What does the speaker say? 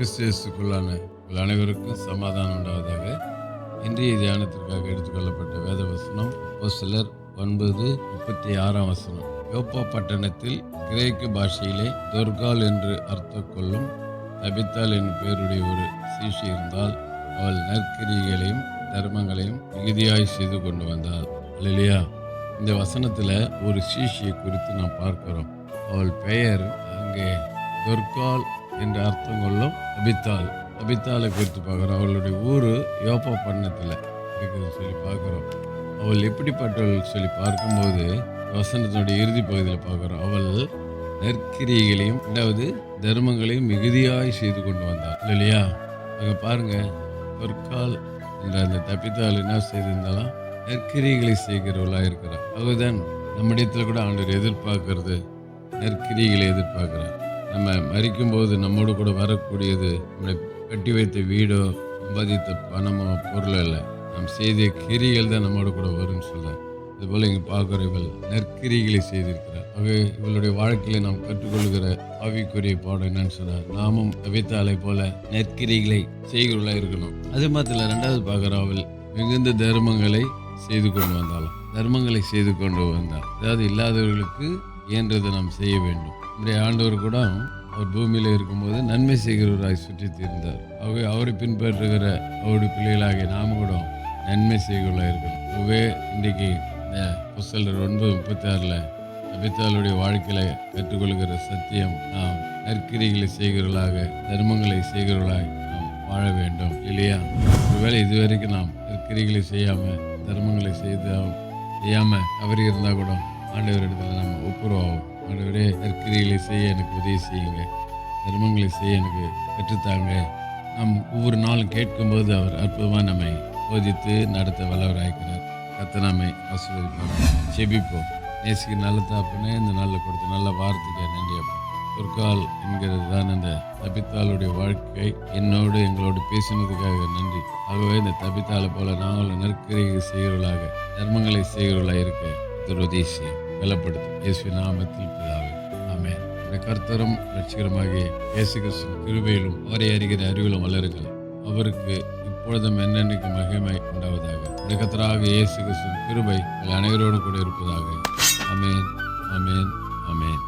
கிறிஸ்தியஸுக்குள்ளான உங்கள் அனைவருக்கும் சமாதானம் உண்டாவதாக. இன்றைய தியானத்திற்காக எடுத்துக்கொள்ளப்பட்ட வேத வசனம் ஒரு சிலர் ஒன்பது முப்பத்தி ஆறாம் வசனம். யோப்பா பட்டணத்தில் கிரேக்க பாஷையிலே தொர்கால் என்று அர்த்தம் கொள்ளும் தபித்தால் என் பேருடைய ஒரு சீஷி இருந்தால் அவள் நற்கிரிகளையும் தர்மங்களையும் மிகுதியாய் செய்து கொண்டு வந்தாள் இல்லையா இந்த வசனத்தில் ஒரு சீஷியை குறித்து நாம் பார்க்கிறோம். அவள் பெயர் அங்கே தொர்கால் என்ற அர்த்தம் கொள்ளும் அபித்தாள் அபித்தாளை குறித்து பார்க்குறோம். அவளுடைய ஊர் யோப்பா பண்ணத்தில் இருக்குதுன்னு சொல்லி பார்க்குறோம். அவள் எப்படிப்பட்டவள் சொல்லி பார்க்கும்போது வசனத்தினுடைய இறுதி பகுதியில் பார்க்குறோம். அவள் நற்கிரியைகளையும் ரெண்டாவது தர்மங்களையும் மிகுதியாய் செய்து கொண்டு வந்தாள். இல்லையா? அங்கே பாருங்கள் பொற்கால் என்ற அந்த தப்பித்தால் என்ன செய்திருந்தாலும் நற்கிரியைகளை செய்கிறவளாக இருக்கிறார் அதுதான் நம்மிடத்தில் கூட ஆண்டவர் எதிர்பார்க்கறது. நற்கிரியைகளை எதிர்பார்க்கிறார். நம்ம மறிக்கும்போது நம்மோடு கூட வரக்கூடியது நம்மளை கட்டி வைத்த வீடோ சம்பாதித்த பணமோ பொருளோ இல்லை. நாம் செய்த கிரிகள் தான் நம்மோடு கூட வரும்னு சொல்றார். இதுபோல் இங்கே பார்க்குற இவள் நற்கிரிகளை செய்திருக்கிறார். ஆகவே இவளுடைய வாழ்க்கையில நாம் கற்றுக்கொள்கிற ஆவிக்குரிய பாடம் என்னன்னு சொன்னார் நாமும் கவிதாலை போல நற்கிரிகளை செய்கிறவளாக இருக்கணும். அது மாத்திர ரெண்டாவது பார்க்குற அவள் மிகுந்த தர்மங்களை செய்து கொண்டு வந்தாலும் தர்மங்களை செய்து கொண்டு வந்தாள். அதாவது இல்லாதவர்களுக்கு இயன்றதை நாம் செய்ய வேண்டும். நம்முடைய ஆண்டவர் கூட அவர் பூமியில் இருக்கும்போது நன்மை செய்கிறவராய் சுற்றி தீர்ந்தார் ஆகவே அவரை பின்பற்றுகிற அவருடைய பிள்ளைகளாகிய நாம கூட நன்மை செய்கிறவர்களாக இருக்கணும் அதுவே இன்றைக்கு இந்த புஸ்தலர் ஒன்பது முப்பத்தி ஆறில் அபித்தாளுடைய வாழ்க்கையில கற்றுக்கொள்கிற சத்தியம் நாம் நற்கிரிகளை செய்கிறவர்களாக தர்மங்களை செய்கிறவர்களாக நாம் வாழ வேண்டும். இல்லையா? ஒருவேளை இதுவரைக்கும் நாம் நற்கிரிகளை செய்யாமல் தர்மங்களை செய்து செய்யாமல் அவர் இருந்தால் கூட ஆண்டவர் இடத்துல நம்ம ஒப்புரவாகும். ஆண்டவரே நற்கிரிகளை செய்ய எனக்கு உதவி செய்யுங்க. தர்மங்களை செய்ய எனக்கு கற்றுத்தாங்க நாம் ஒவ்வொரு நாளும் கேட்கும்போது அவர் அற்புதமாக நம்மை போதித்து நடத்த வல்லவராய்க்கிறார் கத்த நம்மை ஆசீர்வதிப்பார். செபிப்போம் நேசிக்கு நல்ல தாப்புனே இந்த நாளில் கொடுத்த நல்ல வார்த்தைக்கு நன்றி அப்பா. என்கிறது தான் இந்த தபித்தாளுடைய வாழ்க்கை. என்னோடு எங்களோடு பேசினதுக்காக நன்றி. ஆகவே இந்த தபித்தாளை போல நாங்களும் நற்கரிகை செய்கிறவர்களாக தர்மங்களை செய்கிறவர்களாக இருக்கேன் துரோதேசி பலப்படுத்தும் இயேசு நாமத்தில் பிதாவே. ஆமே இந்த கர்த்தரும் ரட்சிகரமாகிய இயேசு கிறிஸ்து கிருபையிலும் அவரை அறிகிற அறிவிலும் வளருங்கள். அவருக்கு இப்பொழுதும் என்னென்னைக்கு மகிமை உண்டாவதாக. இந்த கர்த்தராக இயேசு கிறிஸ்து கிருபை அனைவரோடு கூட இருப்பதாக. அமேன் அமேன் அமேன்